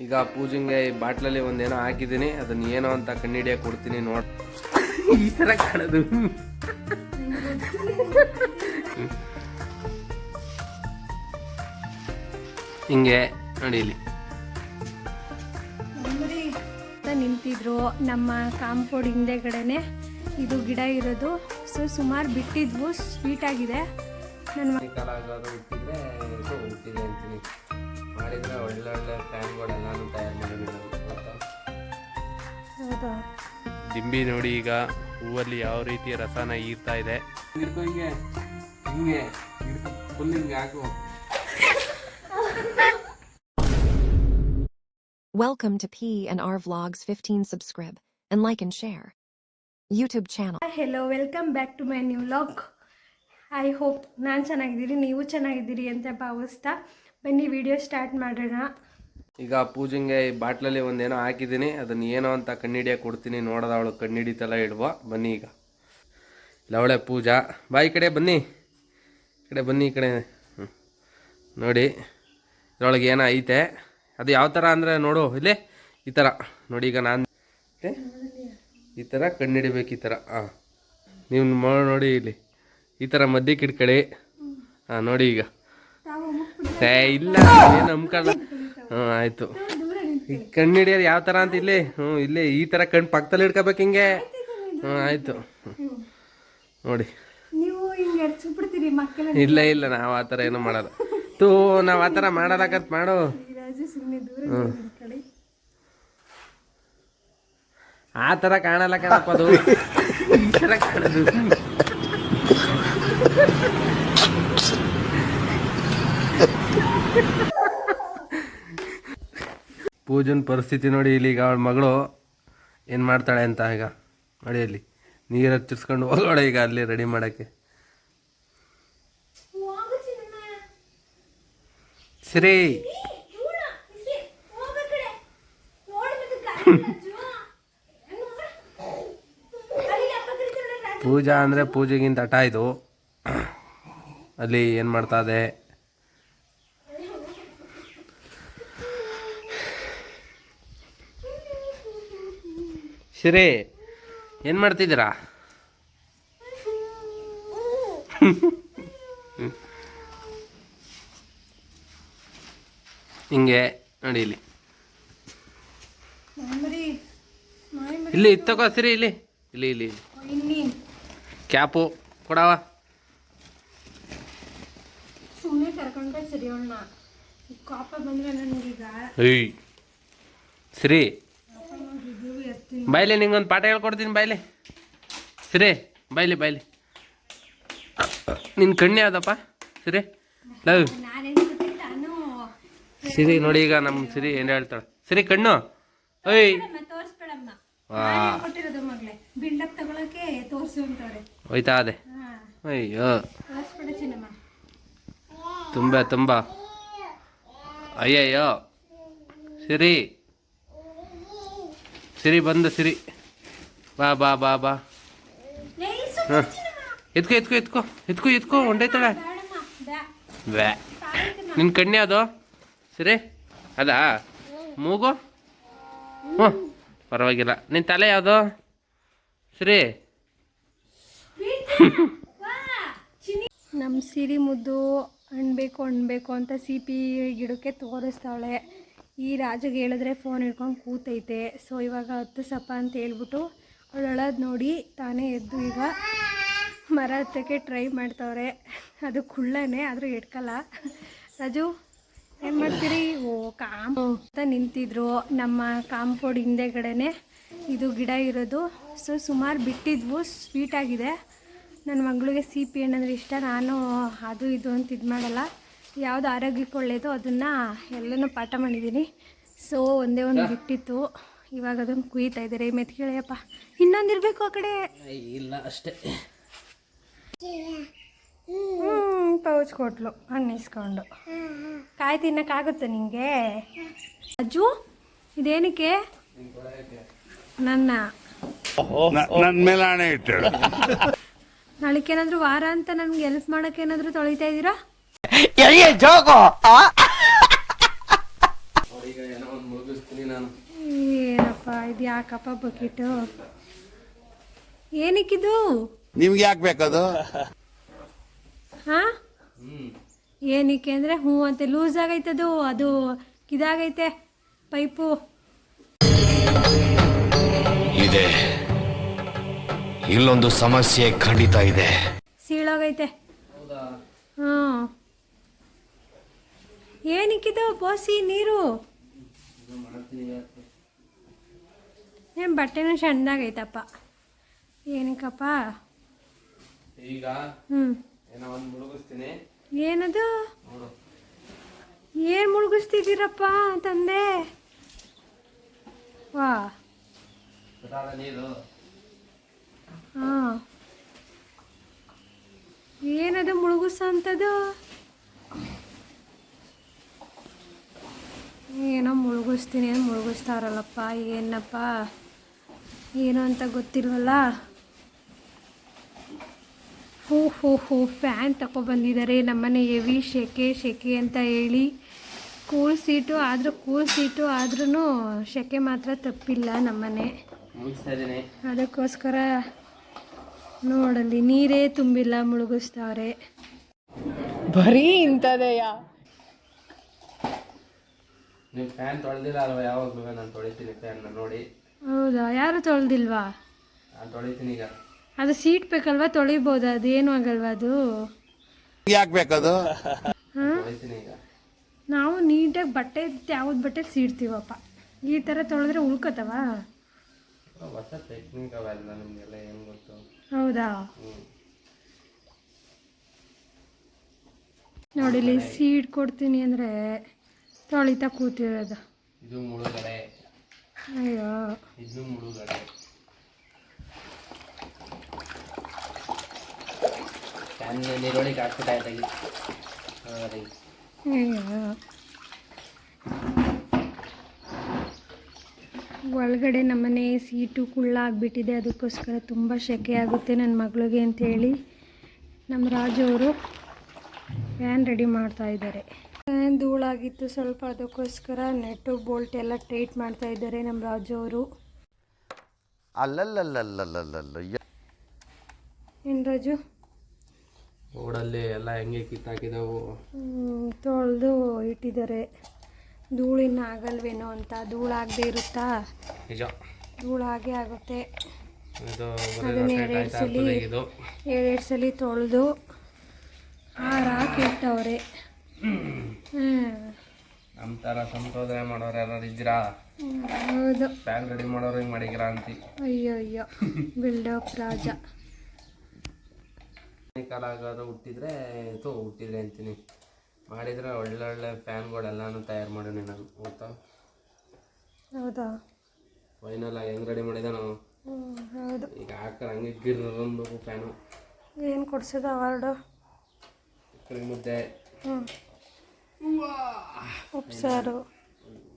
ಈಗ ಪೂಜೆಗೆ ಈ ಬಾಟ್ಲಲ್ಲಿ ಒಂದೇನೋ ಹಾಕಿದ್ದೀನಿ. ಅದನ್ನ ಏನೋ ಅಂತ ಕಣ್ಣಿಡಿಯ ಕೊಡ್ತೀನಿ ನೋಡ್. ಈ ತರ ಕಾಣೋದು. ಹಿಂಗೆ ನೋಡಿ ಇಲ್ಲಿ. ನಿಂತಿದ್ರು. ನಮ್ಮ ಕಾಂಪೌಂಡ್ ಹಿಂದೆಗಡೆನೆ ಇದು ಗಿಡ ಇರೋದು. ಸೊ ಸುಮಾರು ಬಿಟ್ಟಿದ್ವು. ಸ್ವೀಟ್ ಆಗಿದೆ. ನನ್ನ ಮಾಡಿದ್ರೆ ಒಳ್ಳೆ ಒಳ್ಳೆ ಫ್ಯಾನ್ಗಳೆಲ್ಲಾನು ತಯಾರು ಮಾಡಿದ್ದೀನಿ ಗೊತ್ತಾ? ಹೌದಾ ದಿಂಬಿ ನೋಡಿ ಈಗ ಹೂವಲ್ಲಿ ಯಾವ ರೀತಿ ರಸನ ಈರ್ತಾ ಇದೆ ಹಿಡ್ಕೊ ಹಿಂಗೆ ಹಿಂಗೆ ಫುಲ್ ಹಿಂಗೆ ಹಾಕು Welcome to P and Vlogs 15 subscribe and like and share. YouTube channel. Hello welcome back to my new vlog I hope ನಾನು ಚೆನ್ನಾಗಿದ್ದೀರಿ ನೀವು ಚೆನ್ನಾಗಿದ್ದೀರಿ ಅಂತ ಭಾವಿಸ್ತಾ ಬನ್ನಿ ವಿಡಿಯೋ ಸ್ಟಾರ್ಟ್ ಮಾಡೋಣ. ಈಗ ಪೂಜೆಗೆ ಈ ಬಾಟ್ಲಲ್ಲಿ ಒಂದೇನೋ ಹಾಕಿದ್ದೀನಿ. ಅದನ್ನ ಏನೋ ಅಂತ ಕಣ್ಣಿಡಿಯ ಕೊಡ್ತೀನಿ. ನೋಡೋದ ಅವಳು ಕಣ್ಣಿಡಿತಲ್ಲ ಇಡುವ. ಬನ್ನಿ ಈಗ. ಲವಳೆ ಪೂಜಾ. ಬಾ ಈ ಕಡೆ ಬನ್ನಿ. ಈ ಕಡೆ ಬನ್ನಿ, ಈ ಕಡೆ. ನೋಡಿ, ಇದ್ರೊಳಗೆ ಏನೋ ಐತೆ. ಅದು ಯಾವ ಥರ ಅಂದರೆ ನೋಡು, ಇಲ್ಲೇ. ಈ ಥರ ನೋಡಿ, ಈಗ ನಾನು ಈ ಥರ ಕಣ್ಣಿಡಬೇಕು ಈ ಥರ ಹಾಂ ನೀವು ನೋಡಿ ಇಲ್ಲಿ. ಈ ಥರ ಇಟ್ಕೊಳ್ಳಿ. ಹಾಂ ನೋಡಿ ಈಗ. ಏ ಇಲ್ಲ ಏನು ನಂಬ್ಕಲ್ಲ ಹ್ಞೂ ಆಯಿತು. ಈ ಕಣ್ಣು ಹಿಡಿಯೋದು ಯಾವ ಥರ ಅಂತ ಇಲ್ಲಿ? ಹ್ಞೂ ಇಲ್ಲಿ ಈ ಥರ ಕಣ್ಣು ಪಕ್ಕದಲ್ಲಿ ಹಿಡ್ಕೋಬೇಕು ಹಿಂಗೆ. ಹ್ಞೂ ಆಯಿತು. ನೋಡಿ. ಇಲ್ಲ ಇಲ್ಲ ನಾವು ಆ ಥರ ಏನು ಮಾಡಲ್ಲ. ತೂ ನಾವು ಆ ಥರ ಮಾಡಲಕತ್ ಮಾಡು. ಹ್ಞೂ ಆ ಥರ ಕಾಣಲ್ಲ ಕಣಪ್ಪ ಅದು ಕಾಣೋದು. ಪೂಜನ್ ಪರಿಸ್ಥಿತಿ ನೋಡಿ ಇಲ್ಲಿ ಈಗ ಅವಳ ಮಗಳು ಏನು ಮಾಡ್ತಾಳೆ ಅಂತ ಈಗ ನೋಡಿ ಅಲ್ಲಿ ನೀರು ಹಚ್ಚಿಸ್ಕೊಂಡು ಹೋಗೋಳೆ ಈಗ ಅಲ್ಲಿ ರೆಡಿ ಮಾಡೋಕ್ಕೆ. ಸರಿ. ಪೂಜಾ ಅಂದರೆ ಪೂಜೆಗಿಂತ ಹಠ ಇದು. ಅಲ್ಲಿ ಏನು ಮಾಡ್ತಾ ಇದೆ? ಸಿರಿ ಏನು ಮಾಡ್ತಿದ್ದೀರಾ? ಹಿಂಗೆ ನೋಡಿ ಇಲ್ಲಿ. ಇಲ್ಲಿ ಇತ್ತಕೋ ತಗೋ ಸಿರಿ ಇಲ್ಲಿ ಇಲ್ಲಿ ಇಲ್ಲಿ ಇಲ್ಲಿ. ಕ್ಯಾಪು ಕೊಡವ. ಸರಿ. ಬಾಯ್ಲಿ ನಿಂಗೊಂದು ಪಾಠ ಹೇಳ್ಕೊಡ್ತೀನಿ ಬಾಯ್ಲಿ ಸಿರಿ ಬಾಯ್ಲಿ ಬಾಯ್ಲಿ ನಿನ್ನ ಕಣ್ಣು ಯಾವ್ದಪ್ಪ? ಸಿರಿ. ಲವ್. ಸಿರಿ ನೋಡಿ ಈಗ ನಮ್ಮ ಸಿರಿ ಏನು ಹೇಳ್ತಾಳೆ. ಸಿರಿ ಕಣ್ಣು. ಓಯ್. ಹೋಯ್ತಾ ಅದೇ. ಅಯ್ಯೋ. ತುಂಬ ತುಂಬ. ಅಯ್ಯಯ್ಯೋ. ಸಿರಿ. ಸಿರಿ ಬಂದ ಸಿರಿ. ಬಾ ಬಾ ಬಾ ಬಾ. ಹಾಂ. ಎತ್ಕೋ ಎತ್ಕೋ ಎತ್ಕೋ ಎತ್ಕೋ ಎತ್ಕೋ ಹೊಂಟೈತಾಳೆ ಬ್ಯಾ. ವ್ಯಾ ನಿನ್ನ ಕಣ್ಣೆ ಅದು? ಸರಿ ಅದಾ? ಮೂಗು? ಹ್ಞೂ ಪರವಾಗಿಲ್ಲ. ನಿನ್ನ ತಲೆ ಯಾವುದು? ಸರಿ. ನಮ್ಮ ಸಿರಿ ಮುದ್ದು ಅಣ್ಬೇಕು ಅಣ್ಬೇಕು ಅಂತ ಸಿಪಿ ಗಿಡಕ್ಕೆ ತೋರಿಸ್ತಾವಳೆ ಈ ರಾಜಗೆ ಹೇಳಿದ್ರೆ ಫೋನ್ ಹಿಡ್ಕೊಂಡು ಕೂತೈತೆ. ಸೊ ಇವಾಗ ಹತ್ತು ಸಪ್ಪ ಅಂತ ಹೇಳ್ಬಿಟ್ಟು ಅವಳು ಅಳೋದು ನೋಡಿ ತಾನೇ ಎದ್ದು ಈಗ ಮರ ಹತ್ತಕ್ಕೆ ಟ್ರೈ ಮಾಡ್ತವ್ರೆ. ಅದು ಕುಳ್ಳನೇ ಆದರೂ ಎಟ್ಕಲ್ಲ. ರಾಜು, ಏನು ಮಾಡ್ತೀರಿ? ಓ, ಕಾಮ್ ಅಂತ ನಿಂತಿದ್ರು. ನಮ್ಮ ಕಾಂಪೌಂಡ್ ಹಿಂದೆಗಡೆನೆ ಇದು ಗಿಡ ಇರೋದು. ಸೊ ಸುಮಾರು ಬಿಟ್ಟಿದ್ವು ಸ್ವೀಟಾಗಿದೆ ನನ್ನ ಮಗಳಿಗೆ ಸಿ ಪಿ ಇಷ್ಟ, ನಾನು ಅದು ಇದು ಅಂತ ಇದು ಮಾಡಲ್ಲ ಯಾವುದು ಆರೋಗ್ಯಕ್ಕೆ ಒಳ್ಳೆಯದು ಅದನ್ನು ಎಲ್ಲನೂ ಪಾಠ ಮಾಡಿದ್ದೀನಿ ಸೊ ಒಂದೇ ಒಂದು ಬಿಟ್ಟಿತ್ತು ಇವಾಗ ಅದನ್ನು ಕುಯ್ತಾ ಇದ್ದಾರೆ. ಮೆತ್ಕೇಳಿಯಪ್ಪ ಇನ್ನೊಂದು ಇರಬೇಕು ಆ ಕಡೆ? ಇಲ್ಲ ಅಷ್ಟೇ. ಹ್ಞೂ ಪೌಚ್ ಕೊಟ್ಲು ಹಣ್ಣು ಇಸ್ಕೊಂಡು ಕಾಯಿ ತಿನ್ನಕ್ಕಾಗುತ್ತೆ ನಿಮಗೆ ಅಜ್ಜು ಇದೇನಕ್ಕೆ? ನನ್ನ. ನನ್ನ ಮೇಲೆ ನಾಳೆಗೇನಾದ್ರೂ ವಾರ ಅಂತ ನನಗೆ ಹೆಲ್ಪ್ ಮಾಡೋಕ್ಕೇನಾದರೂ ಏನಾದರೂ ತೊಳಿತಾ ಇದ್ದೀರಾ ಈಗ ಏನೋ ಒಂದು ಮುಳುಗಿಸ್ತೀನಿ ನಾನು ಏನಪ್ಪ ಇದು ಯಾಕಪ್ಪ ಬಕೆಟು? ಏನಕ್ಕಿದು? ನಿಮ್ಗೆ ಯಾಕೆ ಬೇಕದು? ಹಾ? ಏನಕ್ಕೆ ಅಂದರೆ ಹ್ಞೂ ಅಂತ ಲೂಸ್ ಆಗೈತದು ಅದು ಇದಾಗೈತೆ ಪೈಪು. ಇದೆ. ಇಲ್ಲೊಂದು ಸಮಸ್ಯೆ ಖಂಡಿತ ಇದೆ. ಸೀಳೋಗೈತೆ. ಹೌದಾ ಹ್ಞೂ ಏನಕ್ಕಿದು ಬೋಸಿ ನೀರು. ಏನು ಬಟ್ಟೆನೂ ಸಣ್ಣದಾಗೈತಪ್ಪ. ಏನಕ್ಕಪ್ಪ? ಈಗ ಹ್ಞೂ ಏನೋ ಒಂದು ಮುಳುಗಿಸ್ತೀನಿ. ಏನದು? ಏನು ಮುಳುಗಿಸ್ತಿದ್ದೀರಪ್ಪ ತಂದೆ? ವಾ. ಹಾಂ. ಏನದು ಮುಳುಗಿಸೋ ಅಂಥದ್ದು ಏನೋ ಮುಳುಗಿಸ್ತೀನಿ ಅಂತ ಮುಳುಗಿಸ್ತಾರಲ್ಲಪ್ಪ ಏನಪ್ಪ ಏನು ಅಂತ ಗೊತ್ತಿಲ್ವಲ್ಲ? ಹೂ ಹೂ ಹೂ ಫ್ಯಾನ್ ತಗೊಬಂದಿದ್ದಾರೆ ನಮ್ಮನೆ ಎವಿ ಶೆಕೆ ಶೆಕೆ ಅಂತ ಹೇಳಿ. ಕೂಲ್ ಸೀಟು ಆದರೂ ಕೂಲ್ ಸೀಟು ಆದ್ರೂ ಶೆಕೆ ಮಾತ್ರ ತಪ್ಪಿಲ್ಲ ನಮ್ಮನೆ. ಅದಕ್ಕೋಸ್ಕರ ನೋಡಲ್ಲಿ ನೀರೇ ತುಂಬಿಲ್ಲ ಮುಳುಗಿಸ್ತಾವ್ರೆ ಬರೀ ಇಂಥದೆಯಾ? ನೀವು ಫ್ಯಾನ್ ತೊಳೆದಿಲ್ಲ ಅಲ್ವಾ? ಯಾವಾಗಲೂ ನಾನು ತೊಳಿತೀನಿ ಫ್ಯಾನ್ನ ನೋಡಿ. ಹೌದಾ? ಯಾರು ತೊಳೆದಿಲ್ವಾ? ನಾನು ತೊಳಿತೀನಿ ಈಗ. ಅದು ಸೀಟ್ ಬೇಕಲ್ವಾ? ತೊಳಿಬೋದು? ಏನು ಆಗಲ್ವಾ ಅದು? ಯಾಕೆ ಬೇಕದು? ತೊಳಿತೀನಿ ಈಗ. ನಾವು ನೀಟಾಗಿ ಬಟ್ಟೆ ಯಾವ್ದು ಬಟ್ಟೆ ಸೀಡ್ತೀವಪ್ಪ. ಈ ಥರ ತೊಳೆದ್ರೆ ಉಳ್ಕೋತವ ಹೊಸ ಟೆಕ್ನಿಕ್ ಅವೆಲ್ಲ ನಿಮಗೆಲ್ಲ ಏನು ಗೊತ್ತು? ಹೌದಾ? ನೋಡಿಲಿ ನೋಡಿ ಇಲ್ಲಿ ಸೀಡ್ ಕೊಡ್ತೀನಿ ಅಂದರೆ ತೊಳಿತಾ ಕೂತಿರೋದು. ಇದು ಮುಳುಗಡೆ. ಅಯ್ಯೋ. ಇದು ಮುಳುಗಡೆ. ನೀರೊಳಗೆ ಹಾಕ್ಬಿಟ್ಟಾಯ್ತಾಗಿ ಅಯ್ಯೋ. ಒಳಗಡೆ ನಮ್ಮನೆ ಸೀಟು ಕುಳ್ಳ ಆಗಿಬಿಟ್ಟಿದೆ. ಅದಕ್ಕೋಸ್ಕರ ತುಂಬ ಸೆಕೆ ಆಗುತ್ತೆ ನನ್ನ ಮಗಳಿಗೆ ಅಂತೇಳಿ. ನಮ್ಮ ರಾಜು ಅವರು ಫ್ಯಾನ್ ರೆಡಿ ಮಾಡ್ತಾ ಇದ್ದಾರೆ. ಧೂಳಾಗಿತ್ತು ಸ್ವಲ್ಪ ಅದಕ್ಕೋಸ್ಕರ ನೆಟ್ಟು ಬೋಲ್ಟ್ ಎಲ್ಲ ಟೈಟ್ ಮಾಡ್ತಾ ಇದ್ದಾರೆ ನಮ್ಮ ರಾಜು ಅವರು. ಅಲ್ಲಲ್ಲಲ್ಲಲ್ಲಲ್ಲಲ್ಲ ಏನು ರಾಜು? ರೋಡಲ್ಲಿ ಎಲ್ಲ ಹೆಂಗೆ ಕಿತ್ತಾಕಿದವು? ತೊಳೆದು ಇಟ್ಟಿದ್ದಾರೆ. ಧೂಳಿನ ಆಗಲ್ವೇನೋ ಅಂತ ಧೂಳಾಗದೆ ಇರುತ್ತಾ? ನಿಜ. ಧೂಳಾಗೆ ಆಗುತ್ತೆ. ಅದನ್ನ ಎರಡೆರಡು ಸಲ ಇದು ಎರಡೆರಡು ಸಲ ತೊಳೆದು ಹಾರಾಕಿಟ್ಟವ್ರೆ ನಮ್ಮ ಥರ ಸಂಶೋಧನೆ ಮಾಡೋರು ಯಾರು ಇದ್ದೀರಾ? ಹೌದು. ಫ್ಯಾನ್ ರೆಡಿ ಮಾಡೋರು ಹಿಂಗೆ ಮಾಡಿದ್ದೀರಾ ಅಂತ? ಅಯ್ಯೋ ಅಯ್ಯೋ ಬಿಲ್ಡಪ್ ರಾಜ. ಕಾಲ ಆಗೋದು ಹುಟ್ಟಿದ್ರೆ ತೋ ಹುಟ್ಟಿದ್ರೆ ಅಂತೀನಿ. ಮಾಡಿದರೆ ಒಳ್ಳೊಳ್ಳೆ ಫ್ಯಾನ್ಗಳೆಲ್ಲಾನು ತಯಾರು ಮಾಡೋಣ ನಾನು ಗೊತ್ತಾ? ಹೌದಾ? ಫೈನಲ್ ಆಗಿ ಹೆಂಗೆ ರೆಡಿ ಮಾಡಿದ ನಾವು ಹೌದು. ಈಗ ಹಾಕ್ರೆ ಹಂಗೆ ಒಂದು ಫ್ಯಾನು ಏನು ಕೊಡ್ಸೋದು ಅವಾರ್ಡು ಮುದ್ದೆ. ಹ್ಞೂ ಉಪ್ಸಾರು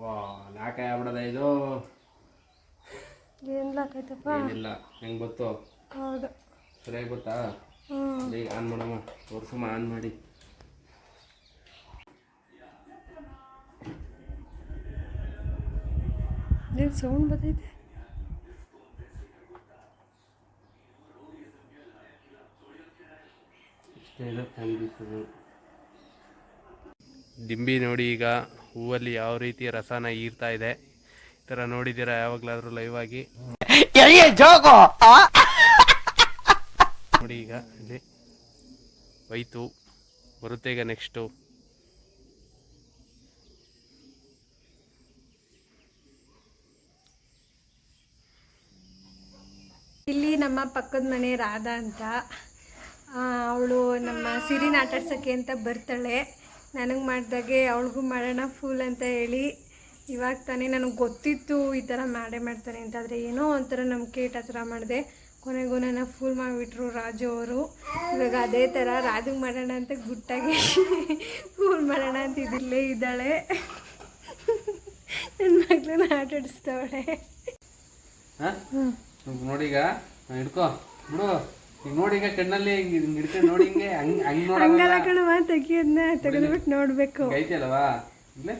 ವಾ ನಾಲ್ಕಾಯಿ ಆಗ್ಬಿಡದ ಇದು? ಏನು ಲಾಕೈತಪ್ಪ ಏನಿಲ್ಲ ಹೆಂಗ್ ಗೊತ್ತು? ಹೌದು. ಸರಿಯಾಗಿ ಗೊತ್ತಾ? ಈಗ ಆನ್ ಮಾಡಮ್ಮ ತೋರ್ಸಮ್ಮ ಆನ್ ಮಾಡಿ. ಏನು ಸೌಂಡ್ ಬರ್ತೈತೆ? ಇಷ್ಟೇ ಇದೆ ಫ್ಯಾಮಿಲಿ ದಿಂಬಿ ನೋಡಿ ಈಗ ಹೂವಲ್ಲಿ ಯಾವ ರೀತಿ ರಸನ ಈರ್ತಾ ಇದೆ. ಈ ಥರ ನೋಡಿದೀರಾ ಯಾವಾಗ್ಲಾದ್ರೂ ಲೈವ್ ಆಗಿ? ನೋಡಿ ಈಗ ಇಲ್ಲಿ ಹೋಯ್ತು. ಬರುತ್ತೆ ಈಗ ನೆಕ್ಸ್ಟು ಇಲ್ಲಿ ನಮ್ಮ ಪಕ್ಕದ ಮನೆ ರಾಧಾ ಅಂತ. ಅವಳು ನಮ್ಮ ಸಿರಿನ ಆಟಾಡ್ಸೋಕ್ಕೆ ಅಂತ ಬರ್ತಾಳೆ. ನನಗೆ ಮಾಡಿದಾಗೆ ಅವಳಿಗೂ ಮಾಡೋಣ ಫುಲ್ ಅಂತ ಹೇಳಿ. ಇವಾಗ ತಾನೇ ನನಗೆ ಗೊತ್ತಿತ್ತು ಈ ಥರ ಮಾಡೇ ಮಾಡ್ತಾನೆ ಅಂತ. ಆದರೆ ಏನೋ ಒಂಥರ ನಂಬಿಕೆ ಕೇಟ್ ಆ ಥರ ಮಾಡಿದೆ. ಕೊನೆಗೂ ನನ್ನ ಫುಲ್ ಮಾಡಿಬಿಟ್ರು ರಾಜು ಅವರು. ಇವಾಗ ಅದೇ ಥರ ರಾಜು ಮಾಡೋಣ ಅಂತ ಗುಟ್ಟಾಗಿ ಫೂಲ್ ಮಾಡೋಣ ಅಂತ ಇದಿಲ್ಲೇ ಇದ್ದಾಳೆ. ನನ್ನ ಮಗಳನ್ನ ಆಟಾಡಿಸ್ತಾವಳೆ ಹಾಂ? ನೋಡಿ ಈಗ ಹಿಡ್ಕೋ. ಬಿಡು ಈಗ ನೋಡಿ ಈಗ ಕಣ್ಣಲ್ಲಿ ಹಿಂಗೆ ಹಿಡ್ಕೊಂಡು ನೋಡಿ ಹಿಂಗೆ ಹಂಗೆ ಹಂಗೆ ಹಂಗಲ್ಲ ನೋಡಲ್ಲ ಕಣವ ತೆಗಿಯೋದನ್ನ ತೆಗೆದ್ಬಿಟ್ಟು ನೋಡ್ಬೇಕು. ಐತೆ ಅಲ್ವಾ ಇಲ್ಲೇ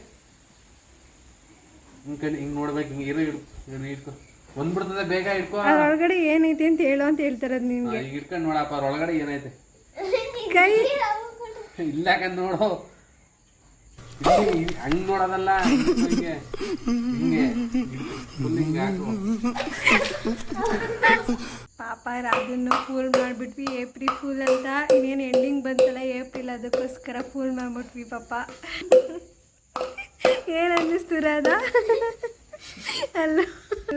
ಹಿಂಗ್ ಕಣ್ ಹಿಂಗ್ ನೋಡ್ಬೇಕು ಹಿಂಗೆ ಇರು ಇರು ಇಟ್ಕೊ. ಬಂದ್ಬಿಡ್ತದೆ ಬೇಗ ಇಟ್ಕೋ. ಅದ್ರೊಳಗಡೆ ಏನೈತೆ ಅಂತ ಹೇಳು ಅಂತ ಹೇಳ್ತಾರದು ನಿನ್ಗೆ ಈಗ ಇಟ್ಕೊಂಡು ನೋಡಪ್ಪ ಅದ್ರೊಳಗಡೆ ಏನೈತೆ? ಕೈ ಇಲ್ಲ ಕಣ್ ನೋಡು. ಇಲ್ಲಿ ಹಂಗ್ ನೋಡೋದಲ್ಲ. ಹಿಂಗೆ. ಹಿಂಗೆ. ಫುಲ್ ಹಿಂಗೆ ಹಾಕು. ಪಾಪ ರಾಜನ್ನು ಫೂಲ್ ಮಾಡಿಬಿಟ್ವಿ ಏಪ್ರಿಲ್ ಫೂಲ್ ಅಂತ. ಇನ್ನೇನು ಎಂಡಿಂಗ್ ಬಂತಲ್ಲ ಏಪ್ರಿಲ್ ಅದಕ್ಕೋಸ್ಕರ ಫೂಲ್ ಮಾಡಿಬಿಟ್ವಿ ಪಾಪ. ಏನು ಅನ್ನಿಸ್ತು ರಾಧ? ಅಲ್ಲ,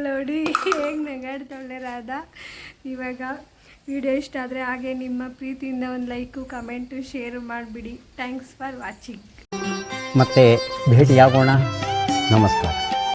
ನೋಡಿ, ಹೇಗೆ ನಗಾಡ್ತಾಳೆ ರಾಧ? ಇವಾಗ ವಿಡಿಯೋ ಇಷ್ಟ ಆದರೆ ಹಾಗೆ ನಿಮ್ಮ ಪ್ರೀತಿಯಿಂದ ಒಂದು ಲೈಕು ಕಮೆಂಟು ಶೇರು ಮಾಡಿಬಿಡಿ. ಥ್ಯಾಂಕ್ಸ್ ಫಾರ್ ವಾಚಿಂಗ್ ಮತ್ತೆ ಭೇಟಿಯಾಗೋಣ. ನಮಸ್ಕಾರ.